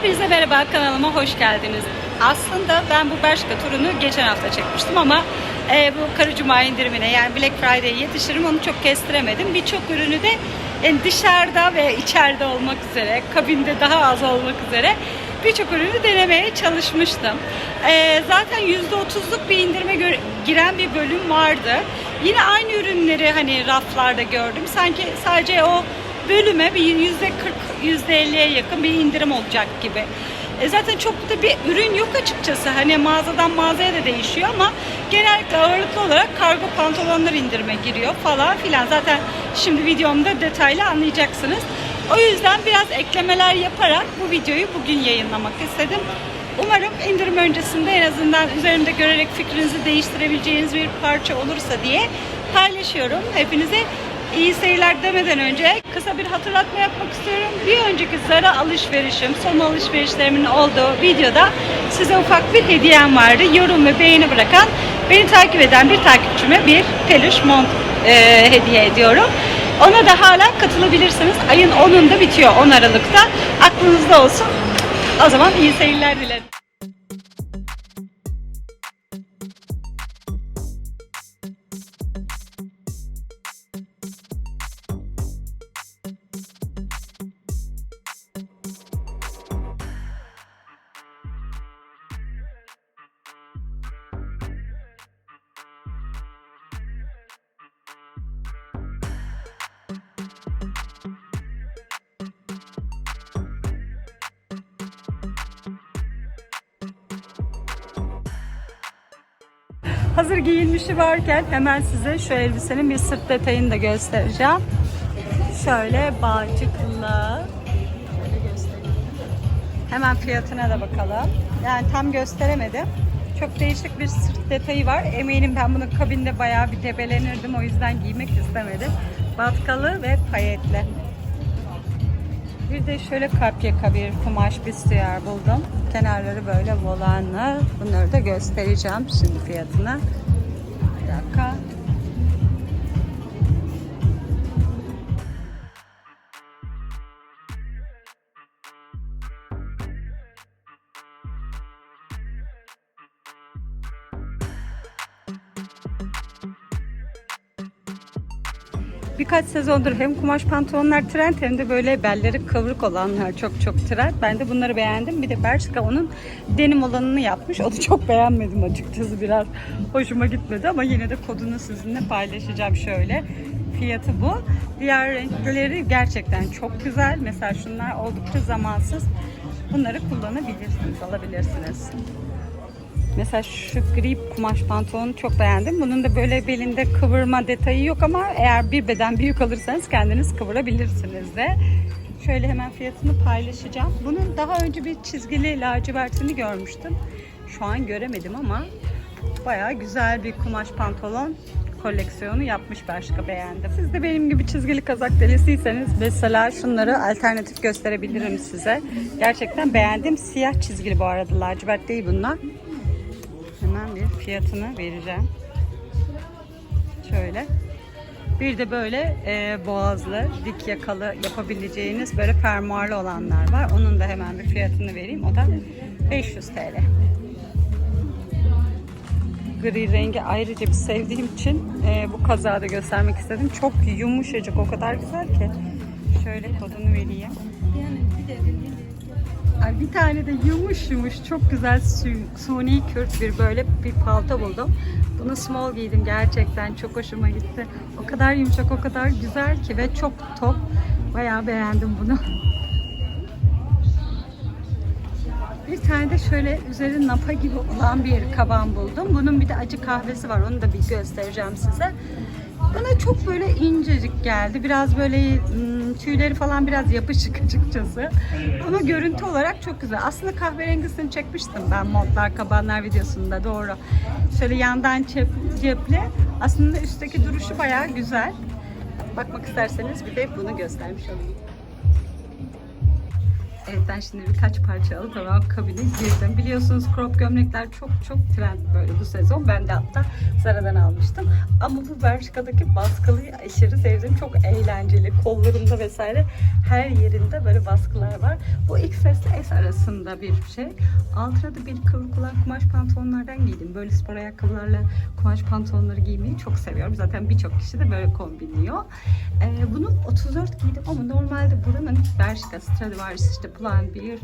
Hepinize merhaba kanalıma hoş geldiniz. Aslında ben bu Bershka turunu geçen hafta çekmiştim ama e, bu Karı Cuma indirimine yani Black Friday'e yetişirim onu çok kestiremedim. Birçok ürünü de yani dışarıda ve içeride olmak üzere, kabinde daha az olmak üzere birçok ürünü denemeye çalışmıştım. E, zaten %30'luk bir indirime giren bir bölüm vardı. Yine aynı ürünleri hani raflarda gördüm. Sanki sadece o bölüme bir yüzde 40 yüzde 50'ye yakın bir indirim olacak gibi. E zaten çok da bir ürün yok açıkçası. Hani mağazadan mağazaya da değişiyor ama genellikle ağırlıklı olarak kargo pantolonlar indirime giriyor falan filan. Zaten şimdi videomda detaylı anlayacaksınız. O yüzden biraz eklemeler yaparak bu videoyu bugün yayınlamak istedim. Umarım indirim öncesinde en azından üzerinde görerek fikrinizi değiştirebileceğiniz bir parça olursa diye paylaşıyorum. Hepinize iyi seyirler demeden önce kısa bir hatırlatma yapmak istiyorum. Bir önceki Zara alışverişim, son alışverişlerimin olduğu videoda size ufak bir hediyem vardı. Yorum ve beğeni bırakan, beni takip eden bir takipçime bir peluş mont e, hediye ediyorum. Ona da hala katılabilirsiniz. Ayın 10'unda bitiyor 10 Aralık'ta. Aklınızda olsun. O zaman iyi seyirler dilerim. Hazır giyinmişi varken hemen size şu elbisenin bir sırt detayını da göstereceğim. Şöyle bağcıklı. Hemen fiyatına da bakalım. Yani tam gösteremedim. Çok değişik bir sırt detayı var. Eminim ben bunu kabinde bayağı bir debelenirdim. O yüzden giymek istemedim. Batkalı ve payetli. Bir de şöyle kalp yaka bir kumaş büstiyer buldum. Kenarları böyle volanlı. Bunları da göstereceğim şimdi fiyatını. Birkaç sezondur hem kumaş pantolonlar trend hem de böyle belleri kıvrık olanlar çok çok trend. Ben de bunları beğendim. Bir de Bershka onun denim olanını yapmış. Onu çok beğenmedim açıkçası. Biraz hoşuma gitmedi ama yine de kodunu sizinle paylaşacağım şöyle. Fiyatı bu. Diğer renkleri gerçekten çok güzel. Mesela şunlar oldukça zamansız. Bunları kullanabilirsiniz, alabilirsiniz. Mesela şu gri kumaş pantolonu çok beğendim. Bunun da böyle belinde kıvırma detayı yok ama eğer bir beden büyük alırsanız kendiniz kıvırabilirsiniz de. Şöyle hemen fiyatını paylaşacağım. Bunun daha önce bir çizgili lacivertini görmüştüm. Şu an göremedim ama bayağı güzel bir kumaş pantolon koleksiyonu yapmış başka beğendim. Siz de benim gibi çizgili kazak delisiyseniz mesela şunları alternatif gösterebilirim size. Gerçekten beğendim. Siyah çizgili bu arada lacivert değil bunlar. Bir fiyatını vereceğim. Şöyle. Bir de böyle e, boğazlı, dik yakalı yapabileceğiniz böyle fermuarlı olanlar var. Onun da hemen bir fiyatını vereyim. O da 500 TL. Gri rengi ayrıca bir sevdiğim için e, bu kazağı da göstermek istedim. Çok yumuşacık, o kadar güzel ki. Şöyle kodunu vereyim. Ay bir tane de yumuş yumuş çok güzel su- suni kürt bir böyle bir palto buldum. Bunu small giydim gerçekten çok hoşuma gitti. O kadar yumuşak o kadar güzel ki ve çok top. Bayağı beğendim bunu. Bir tane de şöyle üzeri napa gibi olan bir kaban buldum. Bunun bir de acı kahvesi var. Onu da bir göstereceğim size. Bana çok böyle incecik geldi. Biraz böyle tüyleri falan biraz yapışık açıkçası. Ama görüntü olarak çok güzel. Aslında kahverengisini çekmiştim ben montlar, kabanlar videosunda doğru. Şöyle yandan cep, cepli. Aslında üstteki duruşu bayağı güzel. Bakmak isterseniz bir de bunu göstermiş olayım. Evet ben şimdi birkaç parça alıp hemen kabine girdim. Biliyorsunuz crop gömlekler çok çok trend böyle bu sezon. Ben de hatta Zara'dan almıştım. Ama bu Bershka'daki baskılıyı aşırı sevdim. Çok eğlenceli. Kollarında vesaire her yerinde böyle baskılar var. Bu XS ile S arasında bir şey. Altına da bir kıvrık olan kumaş pantolonlardan giydim. Böyle spor ayakkabılarla kumaş pantolonları giymeyi çok seviyorum. Zaten birçok kişi de böyle kombinliyor. Ee, bunu 34 giydim ama normalde buranın Bershka, Stradivarius, işte Pull&Bear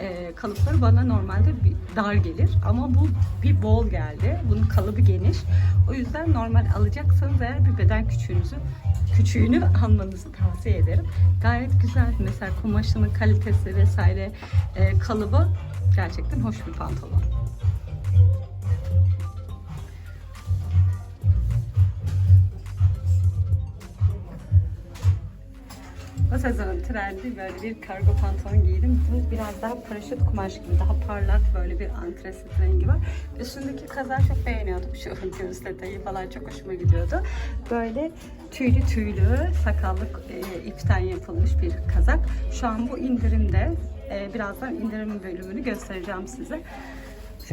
e, kalıpları bana normalde bir dar gelir. Ama bu bir bol geldi. Bunun kalıbı geniş. O yüzden normal alacaksanız eğer bir beden küçüğünüzü küçüğünü almanızı tavsiye ederim. Gayet güzel. Mesela kumaşının kalitesi vesaire e, kalıbı gerçekten hoş bir pantolon. Bu sezonun trendi böyle bir kargo pantolon giydim. Bu biraz daha paraşüt kumaş gibi, daha parlak böyle bir antresit rengi var. Üstündeki kazağı çok beğeniyordum. Şu göğüs detayı falan çok hoşuma gidiyordu. Böyle tüylü tüylü, sakallık e, ipten yapılmış bir kazak. Şu an bu indirimde. E, birazdan indirim bölümünü göstereceğim size.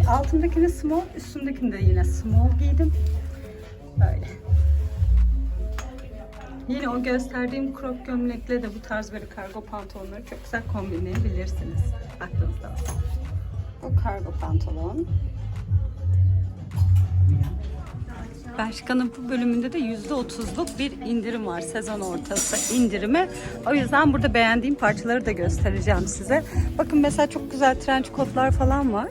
Altındakini small, üstündekini de yine small giydim. Böyle. Yine o gösterdiğim crop gömlekle de bu tarz böyle kargo pantolonları çok güzel kombinleyebilirsiniz. Aklınızda olsun. Bu kargo pantolon. Bershka'nın bu bölümünde de %30'luk bir indirim var. Sezon ortası indirimi. O yüzden burada beğendiğim parçaları da göstereceğim size. Bakın mesela çok güzel trench coatlar falan var.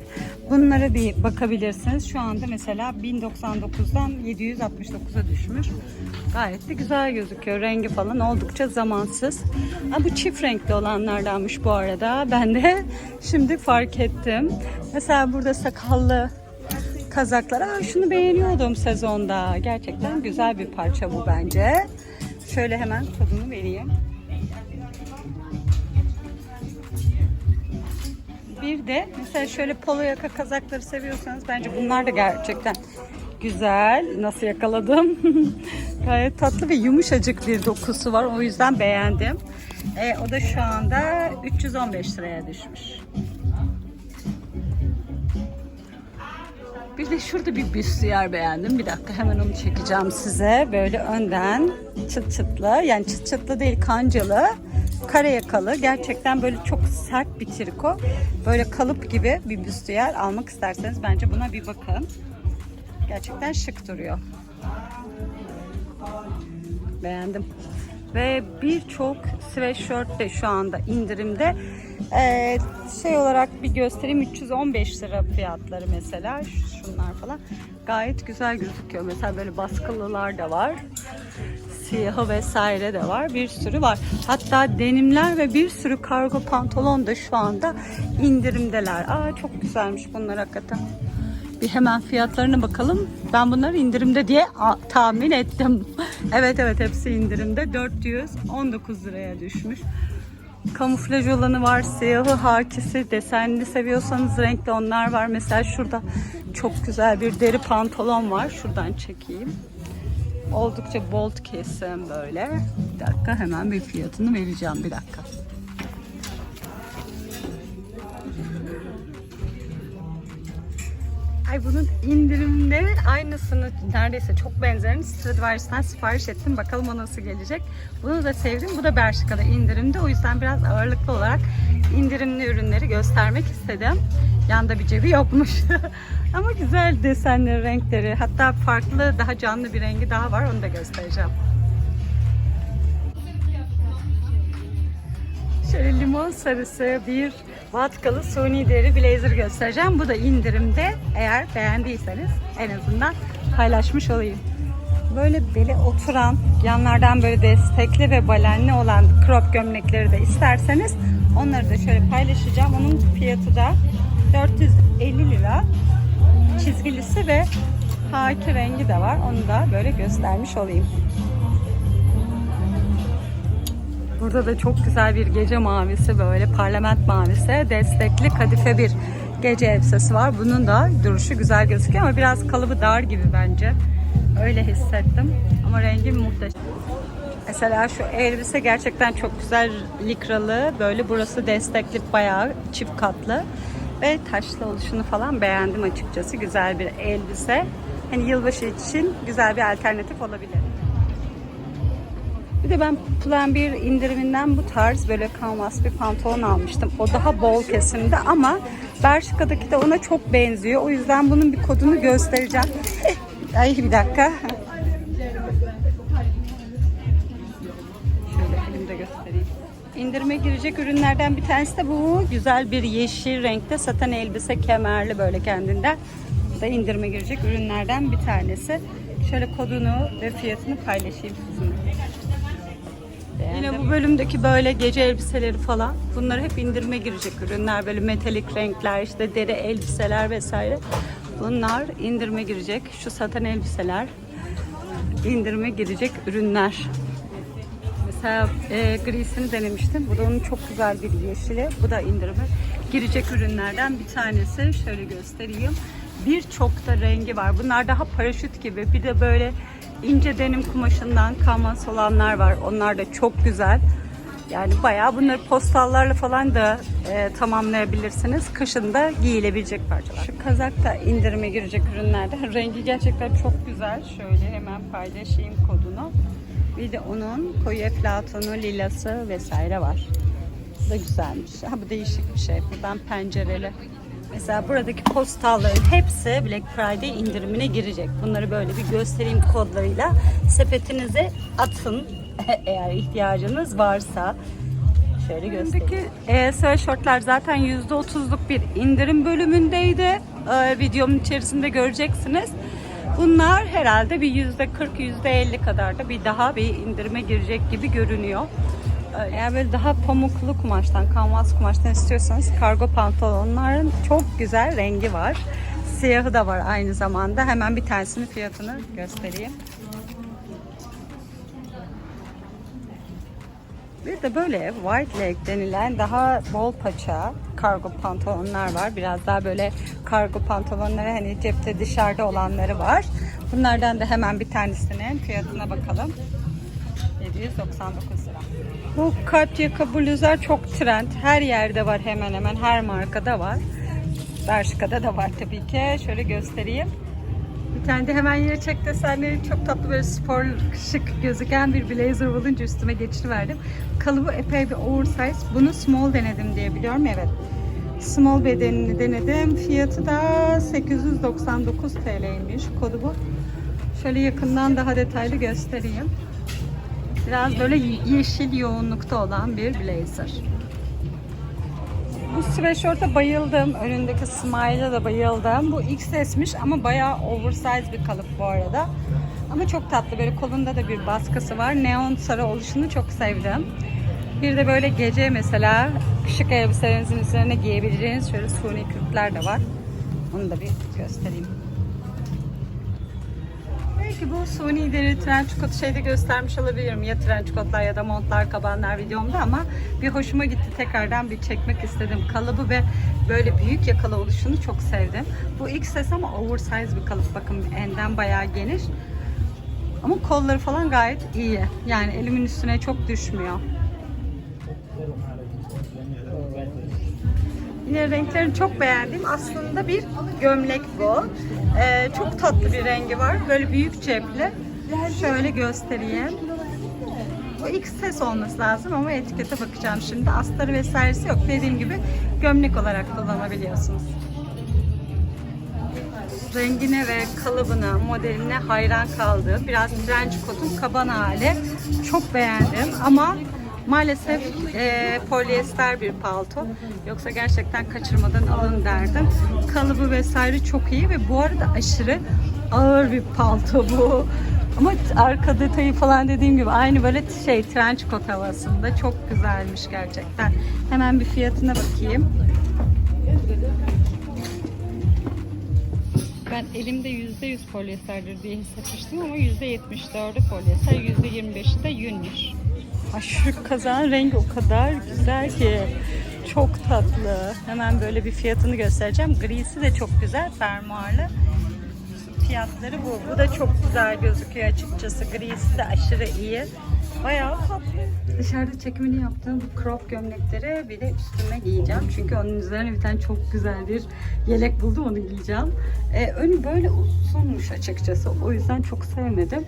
Bunlara bir bakabilirsiniz. Şu anda mesela 1099'dan 769'a düşmüş. Gayet de güzel gözüküyor. Rengi falan oldukça zamansız. Ha, bu çift renkli olanlardanmış bu arada. Ben de şimdi fark ettim. Mesela burada sakallı kazaklar. Aa, şunu beğeniyordum sezonda. Gerçekten güzel bir parça bu bence. Şöyle hemen tadını vereyim. Bir de mesela şöyle polo yaka kazakları seviyorsanız bence bunlar da gerçekten güzel. Nasıl yakaladım? Gayet tatlı ve yumuşacık bir dokusu var. O yüzden beğendim. E, o da şu anda 315 liraya düşmüş. Bir de şurada bir büstiyer beğendim. Bir dakika hemen onu çekeceğim size. Böyle önden çıt çıtlı yani çıt çıtlı değil kancalı kare yakalı. Gerçekten böyle çok sert bir triko. Böyle kalıp gibi bir büstiyer almak isterseniz bence buna bir bakın. Gerçekten şık duruyor. Beğendim. Ve birçok sweatshirt de şu anda indirimde. Ee, şey olarak bir göstereyim 315 lira fiyatları mesela şunlar falan. Gayet güzel gözüküyor. Mesela böyle baskılılar da var. Siyahı vesaire de var. Bir sürü var. Hatta denimler ve bir sürü kargo pantolon da şu anda indirimdeler. Aa çok güzelmiş bunlar hakikaten. Bir hemen fiyatlarına bakalım. Ben bunları indirimde diye tahmin ettim. evet evet hepsi indirimde. 419 liraya düşmüş. Kamuflaj olanı var, siyahı, hakisi, desenli seviyorsanız renkli onlar var. Mesela şurada çok güzel bir deri pantolon var. Şuradan çekeyim. Oldukça bold kesim böyle. Bir dakika hemen bir fiyatını vereceğim bir dakika. Ay bunun indirimde aynısını neredeyse çok benzerini Stradivarius'tan sipariş ettim. Bakalım o nasıl gelecek. Bunu da sevdim. Bu da Bershka'da indirimde. O yüzden biraz ağırlıklı olarak indirimli ürünleri göstermek istedim. Yanda bir cebi yokmuş. Ama güzel desenleri, renkleri. Hatta farklı, daha canlı bir rengi daha var. Onu da göstereceğim. Limon sarısı bir vatkalı suni deri blazer göstereceğim. Bu da indirimde. Eğer beğendiyseniz en azından paylaşmış olayım. Böyle bele oturan, yanlardan böyle destekli ve balenli olan crop gömlekleri de isterseniz onları da şöyle paylaşacağım. Onun fiyatı da 450 lira. Çizgilisi ve haki rengi de var. Onu da böyle göstermiş olayım. Burada da çok güzel bir gece mavisi böyle parlament mavisi destekli kadife bir gece elbisesi var. Bunun da duruşu güzel gözüküyor ama biraz kalıbı dar gibi bence. Öyle hissettim. Ama rengi muhteşem. Mesela şu elbise gerçekten çok güzel likralı. Böyle burası destekli bayağı çift katlı. Ve taşlı oluşunu falan beğendim açıkçası. Güzel bir elbise. Hani yılbaşı için güzel bir alternatif olabilir. Bir de ben Plan 1 indiriminden bu tarz böyle kanvas bir pantolon almıştım. O daha bol kesimde ama Bershka'daki de ona çok benziyor. O yüzden bunun bir kodunu göstereceğim. Ay bir dakika. Şöyle elimde göstereyim. İndirime girecek ürünlerden bir tanesi de bu. Güzel bir yeşil renkte saten elbise kemerli böyle kendinden. Bu da indirime girecek ürünlerden bir tanesi. Şöyle kodunu ve fiyatını paylaşayım sizinle. Yine bu bölümdeki böyle gece elbiseleri falan bunlar hep indirime girecek ürünler böyle metalik renkler işte deri elbiseler vesaire. Bunlar indirime girecek şu saten elbiseler indirime girecek ürünler. Mesela e, grisini denemiştim. Bu da onun çok güzel bir yeşili. Bu da indirime girecek ürünlerden bir tanesi. Şöyle göstereyim. Birçok da rengi var. Bunlar daha paraşüt gibi. Bir de böyle ince denim kumaşından kanvas olanlar var. Onlar da çok güzel. Yani bayağı bunları postallarla falan da e, tamamlayabilirsiniz. Kışın da giyilebilecek parçalar. Şu kazak da indirime girecek ürünlerde. Rengi gerçekten çok güzel. Şöyle hemen paylaşayım kodunu. Bir de onun koyu eflatonu, lilası vesaire var. Bu da güzelmiş. Ha bu değişik bir şey. Buradan pencereli. Mesela buradaki postalların hepsi Black Friday indirimine girecek. Bunları böyle bir göstereyim kodlarıyla. Sepetinize atın eğer ihtiyacınız varsa. Şöyle göstereyim. E, sweatshirtler zaten %30'luk bir indirim bölümündeydi. E, videomun içerisinde göreceksiniz. Bunlar herhalde bir %40, %50 kadar da bir daha bir indirime girecek gibi görünüyor. Eğer böyle daha pamuklu kumaştan, kanvas kumaştan istiyorsanız kargo pantolonların çok güzel rengi var. Siyahı da var aynı zamanda. Hemen bir tanesinin fiyatını göstereyim. Bir de böyle white leg denilen daha bol paça kargo pantolonlar var. Biraz daha böyle kargo pantolonları hani cepte dışarıda olanları var. Bunlardan da hemen bir tanesinin fiyatına bakalım. 799 lira. Bu kat yaka bluzlar çok trend. Her yerde var hemen hemen. Her markada var. Bershka'da da var tabii ki. Şöyle göstereyim. Bir tane de hemen yine çek desenleri çok tatlı böyle spor şık gözüken bir blazer bulunca üstüme geçiriverdim. Kalıbı epey bir oversize. Bunu small denedim diye biliyorum. Evet. Small bedenini denedim. Fiyatı da 899 TL'ymiş. Kodu bu. Şöyle yakından daha detaylı göstereyim. Biraz böyle yeşil yoğunlukta olan bir blazer. Bu sweatshirt'e bayıldım. Önündeki smile'a da bayıldım. Bu XS'miş ama bayağı oversize bir kalıp bu arada. Ama çok tatlı. Böyle kolunda da bir baskısı var. Neon sarı oluşunu çok sevdim. Bir de böyle gece mesela şık elbiselerinizin üzerine giyebileceğiniz şöyle suni kürkler de var. Onu da bir göstereyim. Belki bu suni deri trench coat şeyde göstermiş olabilirim. Ya trench coatlar ya da montlar, kabanlar videomda ama bir hoşuma gitti. Tekrardan bir çekmek istedim. Kalıbı ve böyle büyük yakalı oluşunu çok sevdim. Bu XS ama oversize bir kalıp. Bakın enden bayağı geniş. Ama kolları falan gayet iyi. Yani elimin üstüne çok düşmüyor. Yine renklerini çok beğendim. Aslında bir gömlek bu. Ee, çok tatlı bir rengi var. Böyle büyük cepli. Şöyle göstereyim. Bu ilk ses olması lazım ama etikete bakacağım şimdi. Astarı vesairesi yok. Dediğim gibi gömlek olarak kullanabiliyorsunuz. Rengine ve kalıbına, modeline hayran kaldım. Biraz trench coat'un kaban hali. Çok beğendim ama Maalesef e, polyester bir palto. Yoksa gerçekten kaçırmadan alın derdim. Kalıbı vesaire çok iyi ve bu arada aşırı ağır bir palto bu. Ama arka detayı falan dediğim gibi aynı böyle şey trench coat havasında. Çok güzelmiş gerçekten. Hemen bir fiyatına bakayım. Ben elimde %100 polyesterdir diye hissetmiştim ama %74'ü polyester, %25'i de yünmüş. Ay şu kazağın rengi o kadar güzel ki. Çok tatlı. Hemen böyle bir fiyatını göstereceğim. Grisi de çok güzel. Fermuarlı. Fiyatları bu. Bu da çok güzel gözüküyor açıkçası. Grisi de aşırı iyi. Bayağı tatlı. Dışarıda çekimini yaptığım bu crop gömlekleri bir de üstüme giyeceğim. Çünkü onun üzerine bir tane çok güzel bir yelek buldum onu giyeceğim. Ee, önü böyle uzunmuş açıkçası. O yüzden çok sevmedim.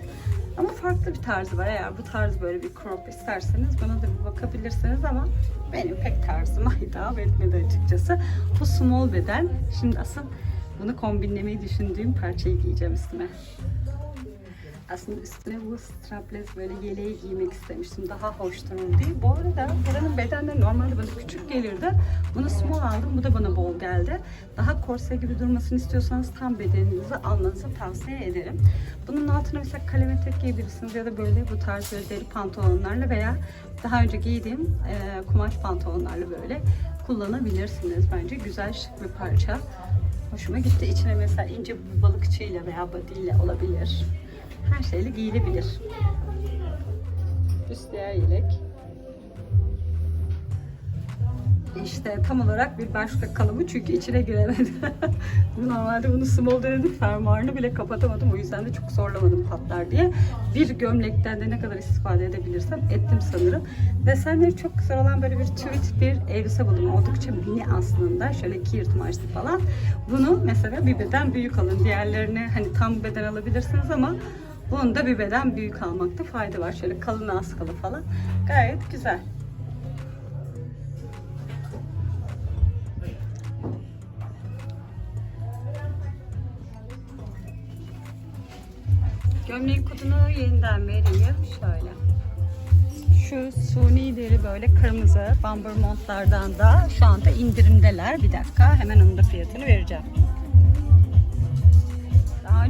Ama farklı bir tarzı var. Eğer bu tarz böyle bir crop isterseniz buna da bir bakabilirsiniz ama benim pek tarzıma hitap etmedi açıkçası. Bu small beden. Şimdi asıl bunu kombinlemeyi düşündüğüm parçayı giyeceğim üstüme. Aslında üstüne bu strapless böyle yeleği giymek istemiştim. Daha hoş durur diye. Bu arada buranın bedenleri normalde bana küçük gelirdi. Bunu small aldım. Bu da bana bol geldi. Daha korse gibi durmasını istiyorsanız tam bedeninizi almanızı tavsiye ederim. Bunun altına mesela kalem etek giyebilirsiniz ya da böyle bu tarz böyle deri pantolonlarla veya daha önce giydiğim e, kumaş pantolonlarla böyle kullanabilirsiniz. Bence güzel şık bir parça. Hoşuma gitti. İçine mesela ince balıkçıyla veya body'yle olabilir. Her şeyle giyilebilir. Üstler yelek. İşte tam olarak bir başka kalıbı çünkü içine giremedim. Normalde bunu small denedim fermuarını bile kapatamadım. O yüzden de çok zorlamadım patlar diye. Bir gömlekten de ne kadar istifade edebilirsem ettim sanırım. Desenleri çok güzel olan böyle bir tweed bir elbise buldum. Oldukça mini aslında. Şöyle iki yırtım açtı falan. Bunu mesela bir beden büyük alın. Diğerlerini hani tam beden alabilirsiniz ama bunun da bir beden büyük almakta fayda var. Şöyle kalın askılı falan. Gayet güzel. Gömleğin kodunu yeniden vereyim. Şöyle. Şu suni deri böyle kırmızı bumper montlardan da şu anda indirimdeler. Bir dakika hemen onun da fiyatını vereceğim.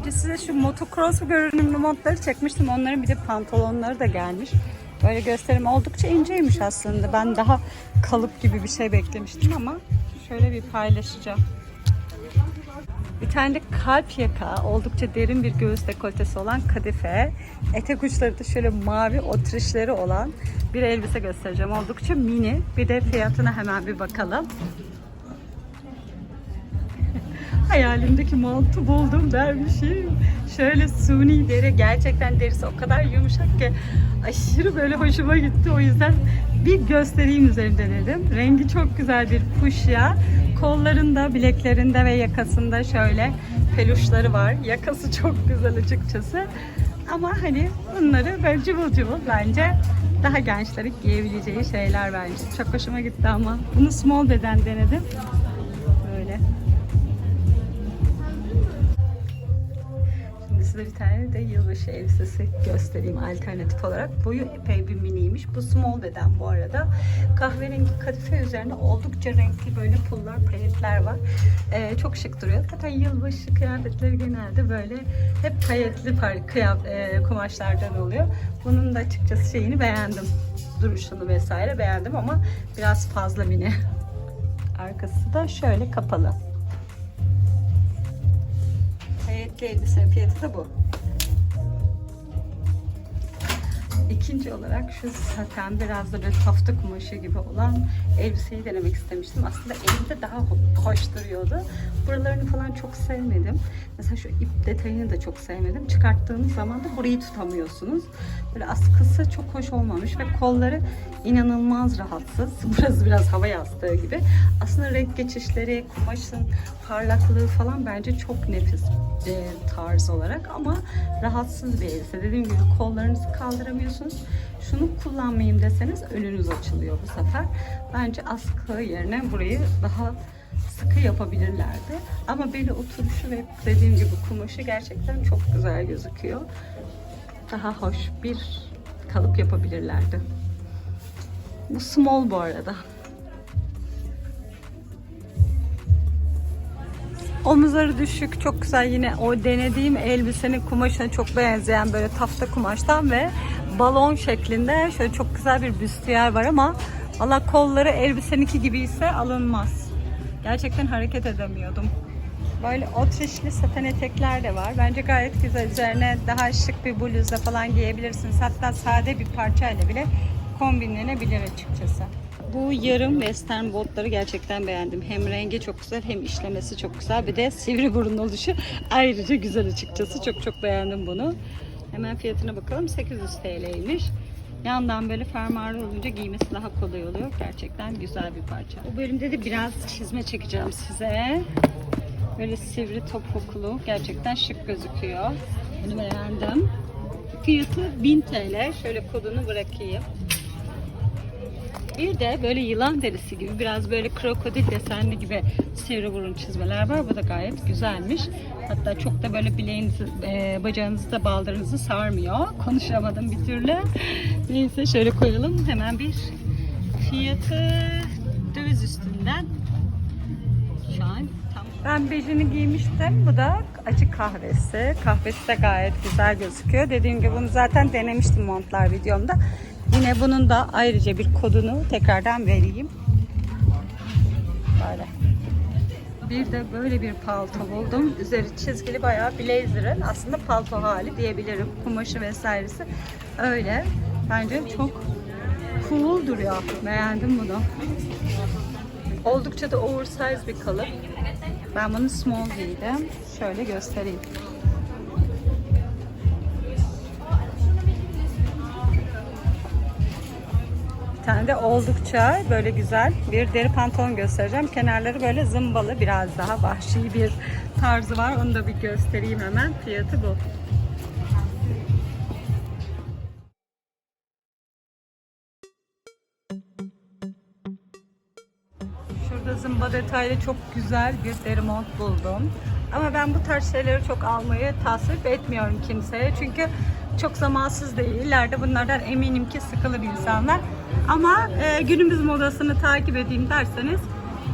Önce size şu motocross görünümlü montları çekmiştim. Onların bir de pantolonları da gelmiş. Böyle gösterim oldukça inceymiş aslında. Ben daha kalıp gibi bir şey beklemiştim ama şöyle bir paylaşacağım. Bir tane de kalp yaka, oldukça derin bir göğüs dekoltesi olan kadife. Etek uçları da şöyle mavi otrişleri olan bir elbise göstereceğim. Oldukça mini. Bir de fiyatına hemen bir bakalım. Hayalimdeki montu buldum dermişim. Şöyle suni deri. Gerçekten derisi o kadar yumuşak ki aşırı böyle hoşuma gitti. O yüzden bir göstereyim üzerinde dedim. Rengi çok güzel bir puşya. Kollarında, bileklerinde ve yakasında şöyle peluşları var. Yakası çok güzel açıkçası. Ama hani bunları böyle cıvıl cıvıl bence daha gençlerin giyebileceği şeyler bence. Çok hoşuma gitti ama. Bunu small beden denedim. Size bir tane de yılbaşı elbisesi göstereyim alternatif olarak. Boyu epey bir miniymiş. Bu small beden bu arada. Kahverengi kadife üzerine oldukça renkli böyle pullar, payetler var. Ee, çok şık duruyor. Zaten yılbaşı kıyafetleri genelde böyle hep payetli kıyaf e, kumaşlardan oluyor. Bunun da açıkçası şeyini beğendim. Duruşunu vesaire beğendim ama biraz fazla mini. Arkası da şöyle kapalı. Payetli elbisenin fiyatı da bu. İkinci olarak şu saten biraz da böyle tafta kumaşı gibi olan elbiseyi denemek istemiştim. Aslında elimde daha ho- hoş duruyordu. Buralarını falan çok sevmedim. Mesela şu ip detayını da çok sevmedim. Çıkarttığınız zaman da burayı tutamıyorsunuz. Böyle askısı çok hoş olmamış ve kolları inanılmaz rahatsız. Burası biraz hava yastığı gibi. Aslında renk geçişleri, kumaşın parlaklığı falan bence çok nefis e, tarz olarak ama rahatsız bir elbise. Dediğim gibi kollarınızı kaldıramıyorsunuz. Şunu kullanmayayım deseniz önünüz açılıyor bu sefer. Bence askı yerine burayı daha sıkı yapabilirlerdi. Ama beli oturuşu ve dediğim gibi kumaşı gerçekten çok güzel gözüküyor. Daha hoş bir kalıp yapabilirlerdi. Bu small bu arada. Omuzları düşük, çok güzel yine o denediğim elbisenin kumaşına çok benzeyen böyle tafta kumaştan ve balon şeklinde şöyle çok güzel bir büstiyer var ama valla kolları elbiseninki gibi ise alınmaz. Gerçekten hareket edemiyordum. Böyle otrişli saten etekler de var. Bence gayet güzel. Üzerine daha şık bir bluzla falan giyebilirsiniz. Hatta sade bir parçayla bile kombinlenebilir açıkçası. Bu yarım western botları gerçekten beğendim. Hem rengi çok güzel hem işlemesi çok güzel. Bir de sivri burun oluşu ayrıca güzel açıkçası. Çok çok beğendim bunu. Hemen fiyatına bakalım. 800 TL'ymiş. Yandan böyle fermuarlı olunca giymesi daha kolay oluyor. Gerçekten güzel bir parça. Bu bölümde de biraz çizme çekeceğim size. Böyle sivri topuklu. Gerçekten şık gözüküyor. Bunu beğendim. Fiyatı 1000 TL. Şöyle kodunu bırakayım. Bir de böyle yılan derisi gibi biraz böyle krokodil desenli gibi sivri burun çizmeler var. Bu da gayet güzelmiş. Hatta çok da böyle bileğinizi, e, bacağınızı da baldırınızı sarmıyor. Konuşamadım bir türlü. Neyse şöyle koyalım. Hemen bir fiyatı döviz üstünden. Şu an tam. Ben bejini giymiştim. Bu da açık kahvesi. Kahvesi de gayet güzel gözüküyor. Dediğim gibi bunu zaten denemiştim montlar videomda. Yine bunun da ayrıca bir kodunu tekrardan vereyim. Böyle. Bir de böyle bir palto buldum. Üzeri çizgili bayağı blazer'ın aslında palto hali diyebilirim. Kumaşı vesairesi öyle. Bence çok cool duruyor. Beğendim bunu. Oldukça da oversize bir kalıp. Ben bunu small giydim. Şöyle göstereyim. Bir tane de oldukça böyle güzel bir deri pantolon göstereceğim. Kenarları böyle zımbalı biraz daha vahşi bir tarzı var. Onu da bir göstereyim hemen. Fiyatı bu. Şurada zımba detaylı çok güzel bir deri mont buldum. Ama ben bu tarz şeyleri çok almayı tasvip etmiyorum kimseye. Çünkü çok zamansız değil. İleride bunlardan eminim ki sıkılır insanlar. Ama e, günümüz modasını takip edeyim derseniz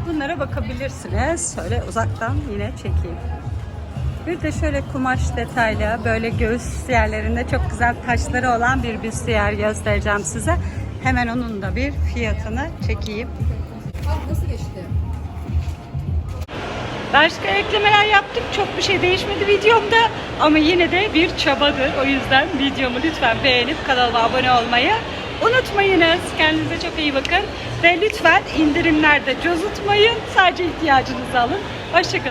bunlara bakabilirsiniz. Şöyle uzaktan yine çekeyim. Bir de şöyle kumaş detaylı böyle göğüs yerlerinde çok güzel taşları olan bir büstiyer göstereceğim size. Hemen onun da bir fiyatını çekeyim. Nasıl geçti? Başka eklemeler yaptık. Çok bir şey değişmedi videomda. Ama yine de bir çabadır. O yüzden videomu lütfen beğenip kanalıma abone olmayı unutmayınız. Kendinize çok iyi bakın. Ve lütfen indirimlerde cozutmayın. Sadece ihtiyacınızı alın. Hoşçakalın.